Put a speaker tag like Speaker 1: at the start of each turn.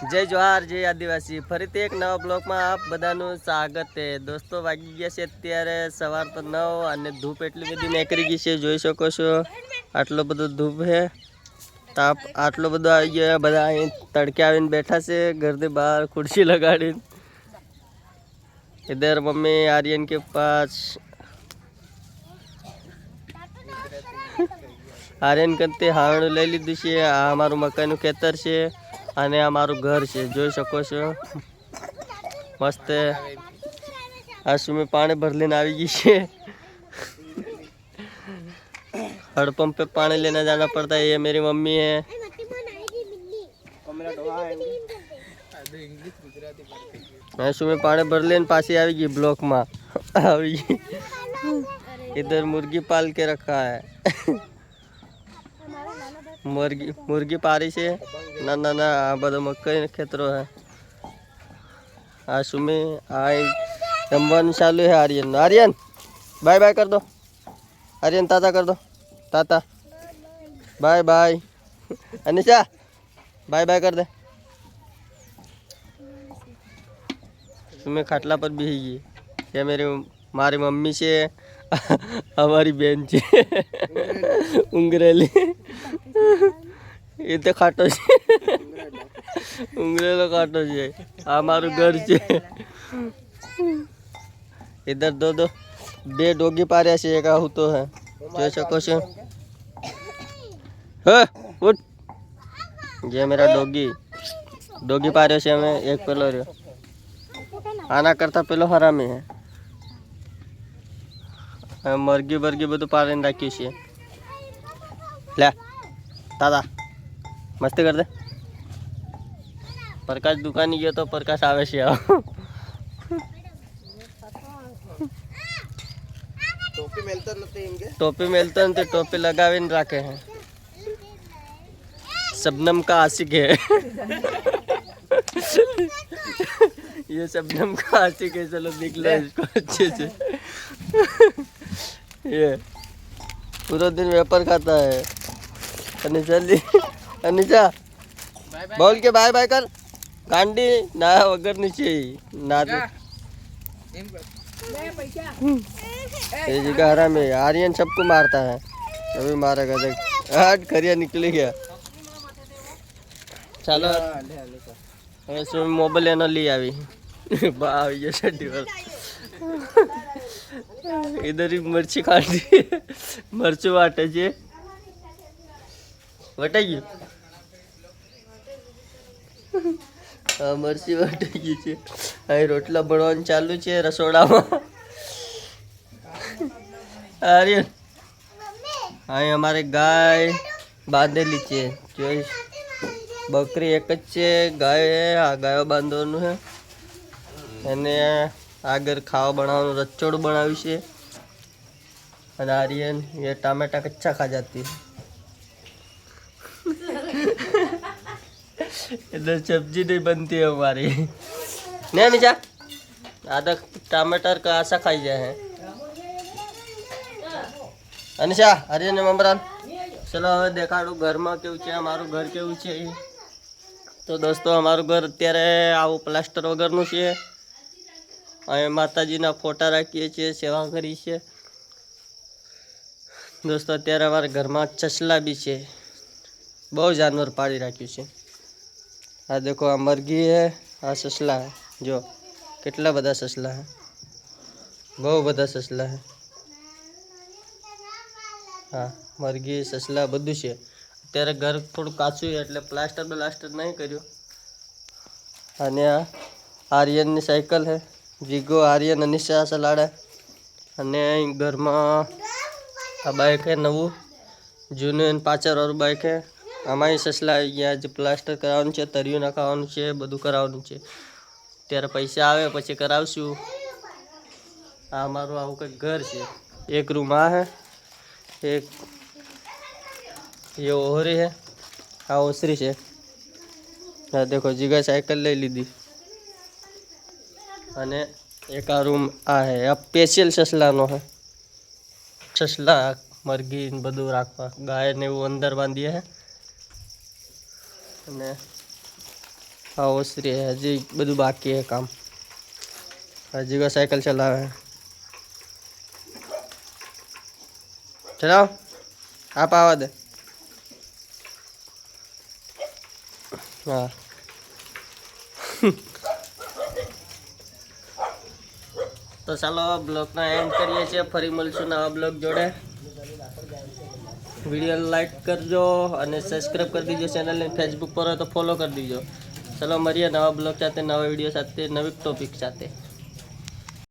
Speaker 1: જય જોહાર, જય આદિવાસી. ફરીથી એક નવા બ્લોકમાં આપ બધાનું સ્વાગત છે. દોસ્તો, વાગી ગયા છે અત્યારે સવાર તો નવ અને ધૂપ એટલી બધી નીકળી ગઈ છે, જોઈ શકો છો. આટલો બધો ધૂપ છે. તાપ આટલો બધો આવી ગયો બધા અહીં તડકે આવીને બેઠા છે, ઘરથી બહાર ખુરશી લગાડીને. ઇધર મમ્મી, આર્યન કે પાસ આર્યન કરતે હાવણું લઈ લીધું છે. આ અમારું મકાઈનું ખેતર છે. અને આ મારું ઘર છે જોઈ શકો છો મસ્ત આ સુમી પાણી ભર લઈને આવી ગઈ છે हड़पंप पे पानी लेने जाना पड़ता है ये मेरी मम्मी है मैं सुबह पानी भर लेने पासी આવી ગઈ બ્લોકમાં આવી ગઈ इधर मुर्गी पाल के रखा है મુરગી મુરગી પારી છે. નાના ના આ બધો મકાઈ ખેતરો હે આ સુમી, આ જમવાનું ચાલુ છે આર્યન આર્યન, બાય બાય કર આર્યન, તાતા કર તાતા. Bye bye. Anisha, bye bye કર દે. સુમી ખાટલા પર બેસી ગઈ. કે મેરી, મારી મમ્મી છે. અમારી બેન છે. ઉંગરેલી. ये तो खाटो उंगले तो लो काटो जी हमारो घर से इधर दो दो। बे डोगी पा रहा है का तो है। जो सको से हाँ, उठ। ये मेरा डोगी। डोगी पा से हमें एक पेलो रहे। आना करता पेलो हरा में है। मरगी बरगी बधु पारे राखी से ले। દાદા મસ્તી કર દે પ્રકાશ દુકાને ગયો તો પ્રકાશ આવે છે આવો ટોપી મેલતો નથી ટોપી લગાવીને રાખે હે शबनम का आशिक है ये शबनम का आशिक है चलो देख लो इसको अच्छे से ये पूरा दिन वेपर खाता है अनिशा जी अनिशा बोल के बाय बाय कर गांडी ना वगर नीचे ना दे ये जगह हराम है आर्यन सबको मारता है अभी मारेगा देख हट खरिया निकली गया ચાલો હવે શું મોબાઈલ એનો લઈ આવી બા આવી ગયો છે દિવસ ઇધર ઈ મરચી કાઢી મરચું વાટે છે વટાઈ ગયું? હા મરસી વટાઈ ગયું છે. અહીં રોટલા ભણવાનું ચાલુ છે રસોડામાં. આર્યન અહીં અમારે ગાય બાંધેલી છે. જોઈશ બકરી એક જ છે, ગાય આ ગાયો બાંધવાનું છે અને આગળ ખાવા બનાવવાનું રચોડું બનાવ્યું છે. અને આર્યન એ ટામેટા કચ્છા ખા જાતી. એટલે સબ્જી નહીં બનતી અમારી. ને મીજા આધા ટમેટર કા આશા ખાઈ જાય હે. અનિશા હરિયન મમરાન? ચલો હવે દેખાડું ઘરમાં કેવું છે, અમારું ઘર કેવું છે તો દોસ્તો, અમારું ઘર અત્યારે આવું પ્લાસ્ટર વગરનું છે. અહીં માતાજીના ફોટા રાખીએ છીએ, સેવા કરી છે દોસ્તો, અત્યારે અમારા ઘરમાં ચસલા બી છે. બહુ જાનવર પાડી રાખ્યું છે. આ દેખો, આ મરઘી હે, આ સસલા હે. જો, કેટલા બધા સસલા હે. બહુ બધા સસલા હે. હા, મરઘી, સસલા બધું છે. અત્યારે ઘર થોડું કાચું એટલે પ્લાસ્ટર બ્લાસ્ટર નહીં કર્યું. અને આ આર્યનની સાયકલ હે. જીગો, આર્યન અનિશા સલાડા. અને ઘરમાં આ બાઇક હે, નવું. જૂનું પાછળ બાઇક છે અમારી સસલા આવી ગયા, જે પ્લાસ્ટર કરાવવાનું છે તરિયું નાખવાનું છે, બધું કરાવવાનું છે. ત્યારે પૈસા આવે, પછી કરાવશું. આ મારું આવું કંઈક ઘર છે. એક રૂમ આ હે, એક એ ઓહરી હે, આ ઓસરી છે. હા દેખો, જીગા સાયકલ લઈ લીધી. અને એક આ રૂમ આ હે, આ સ્પેશિયલ સસલાનો હે. સસલા, મરઘી બધું રાખવા ગાય ને એવું અંદર બાંધીએ હે. અને હા ઓસરી હે. હજી બધું બાકી હે કામ. હજી કોઈ સાયકલ ચલાવે. ચલાવ. આપ આવા દે. હા. તો ચાલો બ્લોગના એન્ડ કરીએ છીએ. ફરી મળશું નવા બ્લોગ જોડે. વીડિયો લાઈક કરજો અને સબસ્ક્રાઈબ કરી દીજો ચેનલને ફેસબુક પર તો ફોલો કરી દીજો. ચલો મળીએ નવા બ્લોગ સાથે, નવા વીડિયો સાથે, નવી ટોપિક સાથે.